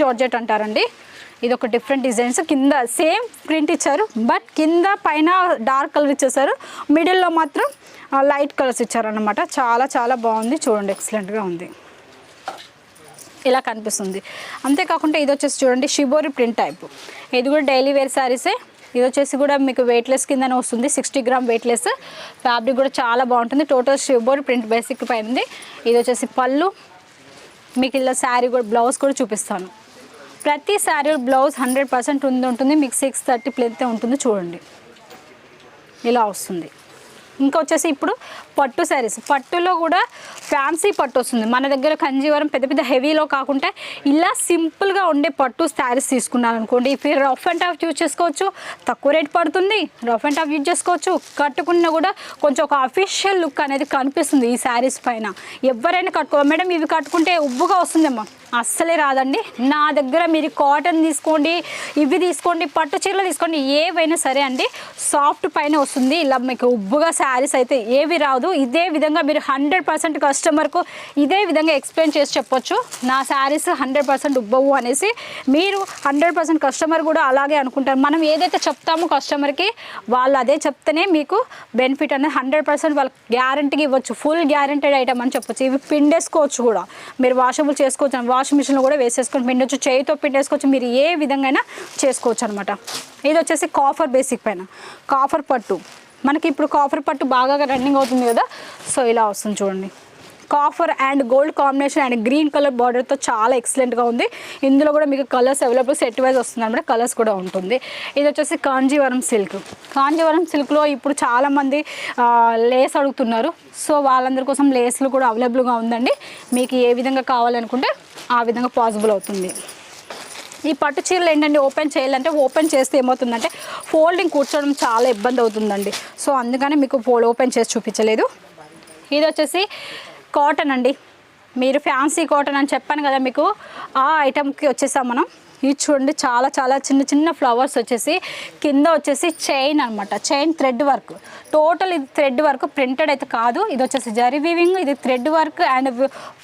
Georgette అంటారండి. ఇది ఒక డిఫరెంట్ డిజైన్స్ కింద సేమ్ ప్రింట్ ఇచ్చారు. బట్ కింద పైన డార్క్ కలర్ ఇచ్చేసారు. మిడిల్లో మాత్రం లైట్ కలర్స్ ఇచ్చారనమాట చాలా చాలా బాగుంది. చూడండి ఎక్సలెంట్గా ఉంది. ఇలా కనిపిస్తుంది. అంతేకాకుండా ఇది వచ్చేసి చూడండి షిబోరి ప్రింట్ టైప్ ఇది కూడా డైలీ వేర్ శారీసే ఇది వచ్చేసి కూడా మీకు వెయిట్లెస్ కిందనే వస్తుంది. సిక్స్టీ గ్రామ్ వెయిట్లెస్ ఫ్యాబ్రిక్ కూడా చాలా బాగుంటుంది. టోటల్ షిబోరి ప్రింట్ బేసిక్ పైన ఇది వచ్చేసి పళ్ళు. మీకు ఇలా శారీ కూడా బ్లౌజ్ కూడా చూపిస్తాను. ప్రతి శారీ బ్లౌజ్ హండ్రెడ్ పర్సెంట్ ఉంది ఉంటుంది. మీకు సిక్స్ థర్టీ ప్లేతే ఉంటుంది చూడండి. ఇలా వస్తుంది. ఇంకా వచ్చేసి ఇప్పుడు పట్టు శారీస్. పట్టులో కూడా ఫ్యాన్సీ పట్టు వస్తుంది. మన దగ్గర కంజీవరం పెద్ద పెద్ద హెవీలో కాకుండా ఇలా సింపుల్గా ఉండే పట్టు saris తీసుకున్నారనుకోండి. If rough and tough use చేసుకోవచ్చు. తక్కువ రేట్ పడుతుంది. రఫ్ అండ్ టఫ్ యూజ్ చేసుకోవచ్చు. కట్టుకున్నా కూడా కొంచెం ఒక అఫీషియల్ లుక్ అనేది కనిపిస్తుంది ఈ శారీస్ పైన. ఎవరైనా కట్టుకో మేడం ఇవి కట్టుకుంటే ఉబ్బుగా వస్తుందేమో. అస్సలే రాదండి. నా దగ్గర మీరు కాటన్ తీసుకోండి ఇవి తీసుకోండి పట్టు చీరలు తీసుకోండి ఏవైనా సరే అండి సాఫ్ట్ పైన వస్తుంది. ఇలా మీకు ఉబ్బుగా శారీస్ అయితే ఏవి రాదు. ఇదే విధంగా మీరు హండ్రెడ్ పర్సెంట్ కస్టమర్కు ఇదే విధంగా ఎక్స్ప్లెయిన్ చేసి చెప్పొచ్చు. నా శారీస్ హండ్రెడ్ పర్సెంట్ ఉబ్బవు అనేసి మీరు హండ్రెడ్ పర్సెంట్ కస్టమర్ కూడా అలాగే అనుకుంటారు. మనం ఏదైతే చెప్తామో కస్టమర్కి వాళ్ళు అదే చెప్తేనే మీకు బెనిఫిట్ అనేది హండ్రెడ్ పర్సెంట్ వాళ్ళకి గ్యారంటీకి ఇవ్వచ్చు. ఫుల్ గ్యారంటీడ్ ఐటమ్ అని చెప్పొచ్చు. ఇవి పిండేసుకోవచ్చు కూడా. మీరు వాషబుల్ చేసుకోవచ్చు వాషింగ్ మిషన్లో కూడా వేసేసుకొని పిండొచ్చు. చేయితో పిండేసుకోవచ్చు. మీరు ఏ విధంగా అయినా చేసుకోవచ్చు అనమాట ఇది వచ్చేసి కాఫర్ బేసిక్ పైన. కాఫర్ పట్టు. మనకి ఇప్పుడు కాఫర్ పట్టు బాగా రన్నింగ్ అవుతుంది కదా. సో ఇలా వస్తుంది చూడండి. Copper and gold combination and green colour బార్డర్తో చాలా ఎక్సలెంట్గా ఉంది. ఇందులో కూడా మీకు కలర్స్ అవైలబుల్ సెట్ వైజ్ వస్తుంది అనమాట కలర్స్ కూడా ఉంటుంది. ఇది వచ్చేసి కాంజీవరం సిల్క్ కాంజీవరం సిల్క్లో ఇప్పుడు చాలామంది లేస్ అడుగుతున్నారు. సో వాళ్ళందరి కోసం లేస్లు కూడా అవైలబుల్గా ఉందండి. మీకు ఏ విధంగా కావాలనుకుంటే ఆ విధంగా పాసిబుల్ అవుతుంది. ఈ పట్టు చీరలు ఏంటంటే ఓపెన్ చేయాలంటే ఓపెన్ చేస్తే ఏమవుతుందంటే ఫోల్డింగ్ కూర్చోవడం చాలా ఇబ్బంది అవుతుందండి. సో అందుకని మీకు ఫోల్డ్ ఓపెన్ చేసి చూపించలేదు. ఇది వచ్చేసి కాటన్ అండి. మీరు ఫ్యాన్సీ కాటన్ అని చెప్పాను కదా మీకు ఆ ఐటమ్కి వచ్చేసాం మనం. ఇది చూడండి చాలా చాలా చిన్న చిన్న ఫ్లవర్స్ వచ్చేసి కింద వచ్చేసి చైన్ అనమాట చైన్ థ్రెడ్ వర్క్. టోటల్ ఇది థ్రెడ్ వర్క్ ప్రింటెడ్ అయితే కాదు. ఇది వచ్చేసి జరీ వీవింగ్ ఇది thread work and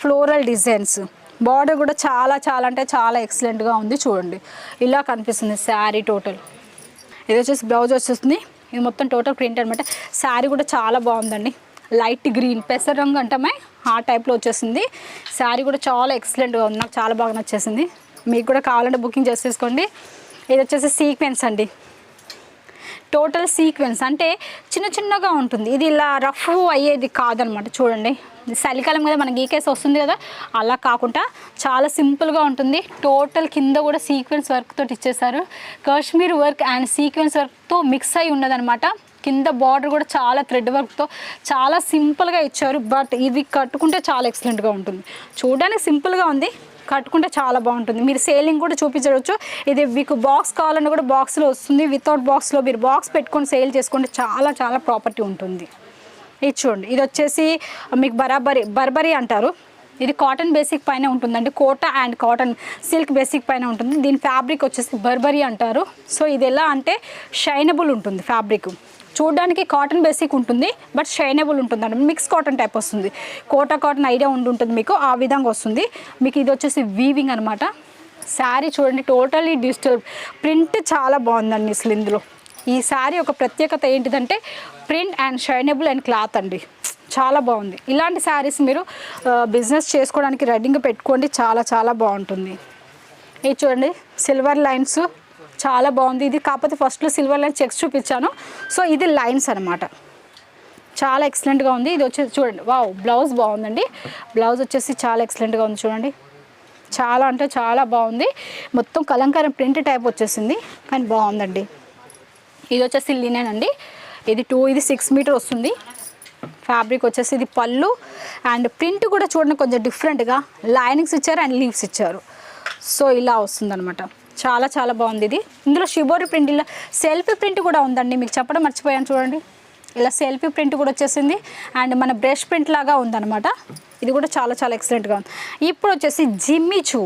floral designs. Border కూడా చాలా చాలా అంటే చాలా ఎక్సలెంట్గా ఉంది చూడండి. ఇలా కనిపిస్తుంది శారీ టోటల్. ఇది వచ్చేసి బ్లౌజ్ వచ్చేస్తుంది. ఇది మొత్తం టోటల్ ప్రింట్ అనమాట శారీ కూడా చాలా బాగుందండి. లైట్ గ్రీన్ పెసర రంగు అంటమే. ఆ టైప్లో వచ్చేసింది. శారీ కూడా చాలా ఎక్సలెంట్గా ఉంది. నాకు చాలా బాగా నచ్చేసింది. మీకు కూడా కావాలంటే బుకింగ్ చేసేసుకోండి ఇది వచ్చేసి సీక్వెన్స్ అండి. టోటల్ సీక్వెన్స్ అంటే చిన్న చిన్నగా ఉంటుంది. ఇది ఇలా రఫ్ అయ్యేది కాదనమాట. చూడండి. చలికాలం కదా మనకి గీకేసి వస్తుంది కదా. అలా కాకుండా చాలా సింపుల్గా ఉంటుంది. టోటల్ కింద కూడా సీక్వెన్స్ వర్క్ తోటి ఇచ్చేసారు కాశ్మీర్ వర్క్ అండ్ సీక్వెన్స్ వర్క్తో మిక్స్ అయి ఉన్నదనమాట. కింద బార్డర్ కూడా చాలా థ్రెడ్ వర్క్తో చాలా సింపుల్గా ఇచ్చారు. బట్ ఇది కట్టుకుంటే చాలా ఎక్సలెంట్గా ఉంటుంది. చూడడానికి సింపుల్గా ఉంది. కట్టుకుంటే చాలా బాగుంటుంది. మీరు సేలింగ్ కూడా చూపించవచ్చు. ఇది మీకు బాక్స్ కావాలన్నా కూడా బాక్స్లో వస్తుంది. వితౌట్ బాక్స్లో మీరు బాక్స్ పెట్టుకొని సేల్ చేసుకుంటే చాలా చాలా ప్రాపర్టీ ఉంటుంది. ఇది చూడండి. ఇది వచ్చేసి మీకు బరాబరి బర్బరీ అంటారు. ఇది కాటన్ బేసిక్ పైన ఉంటుందండి. Kota and cotton silk basic పైన ఉంటుంది. దీని ఫ్యాబ్రిక్ వచ్చేసి బర్బరీ అంటారు. సో ఇది ఎలా అంటే షైనబుల్ ఉంటుంది ఫ్యాబ్రిక్ చూడడానికి కాటన్ బేసిక్ ఉంటుంది బట్ షైనబుల్ ఉంటుంది అంటే మిక్స్ కాటన్ టైప్ వస్తుంది. కోటా కాటన్ ఐడియా ఉండి ఉంటుంది మీకు ఆ విధంగా వస్తుంది. మీకు ఇది వచ్చేసి వీవింగ్ అనమాట. శారీ చూడండి టోటలీ డిజిటల్ ప్రింట్ చాలా బాగుందండి అసలు ఇందులో. ఈ శారీ ఒక ప్రత్యేకత ఏంటిదంటే print and shinable and cloth అండి. చాలా బాగుంది. ఇలాంటి శారీస్ మీరు బిజినెస్ చేసుకోవడానికి రెడీగా పెట్టుకోండి చాలా చాలా బాగుంటుంది. ఇది చూడండి సిల్వర్ లైన్స్ చాలా బాగుంది. ఇది కాకపోతే ఫస్ట్లో సిల్వర్ లైన్ చెక్స్ చూపించాను. సో ఇది లైన్స్ అనమాట చాలా ఎక్సలెంట్గా ఉంది. ఇది వచ్చేసి చూడండి. వావ్ బ్లౌజ్ బాగుందండి. బ్లౌజ్ వచ్చేసి చాలా ఎక్సలెంట్గా ఉంది చూడండి. చాలా అంటే చాలా బాగుంది. మొత్తం కలంకారం ప్రింట్ టైప్ వచ్చేసింది. కానీ బాగుందండి. ఇది వచ్చేసి లినెన్ అండి. ఇది టూ ఇది సిక్స్ మీటర్ వస్తుంది. ఫ్యాబ్రిక్ వచ్చేసి ఇది పళ్ళు. అండ్ ప్రింట్ కూడా చూడండి కొంచెం డిఫరెంట్గా లైనింగ్స్ ఇచ్చారు అండ్ లీవ్స్ ఇచ్చారు. సో ఇలా వస్తుందన్నమాట. చాలా చాలా బాగుంది ఇది. ఇందులో షిబోరి ప్రింట్ ఇలా సెల్ఫీ ప్రింట్ కూడా ఉందండి. మీకు చెప్పడం మర్చిపోయాను చూడండి. ఇలా సెల్ఫీ ప్రింట్ కూడా వచ్చేసింది. అండ్ మన బ్రష్ ప్రింట్ లాగా ఉందన్నమాట. ఇది కూడా చాలా చాలా ఎక్సలెంట్గా ఉంది. ఇప్పుడు వచ్చేసి జిమ్మి చూ.